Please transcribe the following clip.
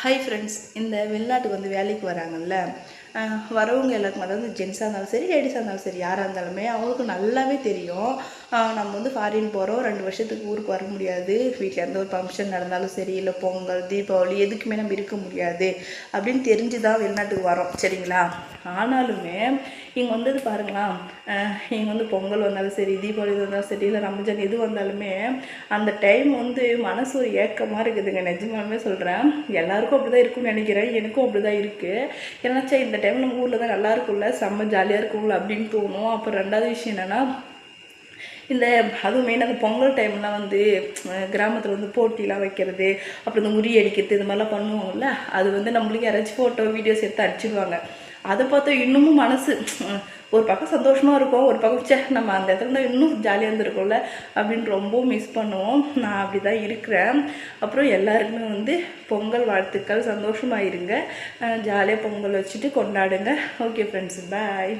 Hi friends இந்த வெளிநாட்டுக்கு வந்து வேலைக்கு வராங்கல்ல வரவங்க எல்லாருக்கும் அதாவது ஜென்ஸாக இருந்தாலும் சரி லேடிஸாக இருந்தாலும் சரி யாராக இருந்தாலுமே அவங்களுக்கு நல்லாவே தெரியும். நம்ம வந்து ஃபாரின் போகிறோம் ரெண்டு வருஷத்துக்கு ஊருக்கு வர முடியாது. வீட்டில் எந்த ஒரு ஃபங்க்ஷன் நடந்தாலும் சரி இல்லை பொங்கல் தீபாவளி எதுக்குமே நம்ம இருக்க முடியாது. அப்படின்னு தெரிஞ்சு தான் வெளிநாட்டுக்கு வரோம். சரிங்களா? ஆனாலுமே இங்கே வந்தது பாருங்களா இங்கே வந்து பொங்கல் வந்தாலும் சரி தீபாவளி வந்தாலும் சரி இல்லை ரம்ஜான் எது வந்தாலுமே அந்த டைம் வந்து மனசு ஒரு ஏக்கமாக இருக்குதுங்க. நிஜமாலுமே சொல்கிறேன் எல்லாருக்கும் அப்படி தான் இருக்கும்னு நினைக்கிறேன். எனக்கும் அப்படி தான் இருக்குது ஏன்னாச்சா இந்த டைம் நம்ம ஊரில் தான் நல்லா இருக்கும்ல செம்ம ஜாலியாக இருக்கும்ல அப்படின்னு தோணும். அப்புறம் ரெண்டாவது விஷயம் என்னென்னா இந்த அதுவும் மெயின் அந்த பொங்கல் டைம்லாம் வந்து கிராமத்தில் வந்து போட்டிலாம் வைக்கிறது அப்புறம் இந்த முறி அடிக்கிறது இது மாதிரிலாம் பண்ணுவாங்கல்ல அது வந்து நம்மளுக்கு யாராச்சும் ஃபோட்டோ வீடியோஸ் எடுத்து அடிச்சிடுவாங்க அதை பார்த்தா இன்னமும் மனசு ஒரு பக்கம் சந்தோஷமாக இருக்கும் ஒரு பக்கம் சே நம்ம அந்த இடத்துல தான் இன்னும் ஜாலியாக இருந்திருக்கோம்ல அப்படின்னு ரொம்ப மிஸ் பண்ணுவோம். நான் அப்படி தான் இருக்கிறேன். அப்புறம் எல்லாருக்குமே வந்து பொங்கல் வாழ்த்துக்கள் சந்தோஷமாக இருங்க. ஜாலியாக பொங்கல் வச்சுட்டு கொண்டாடுங்க. Okay friends bye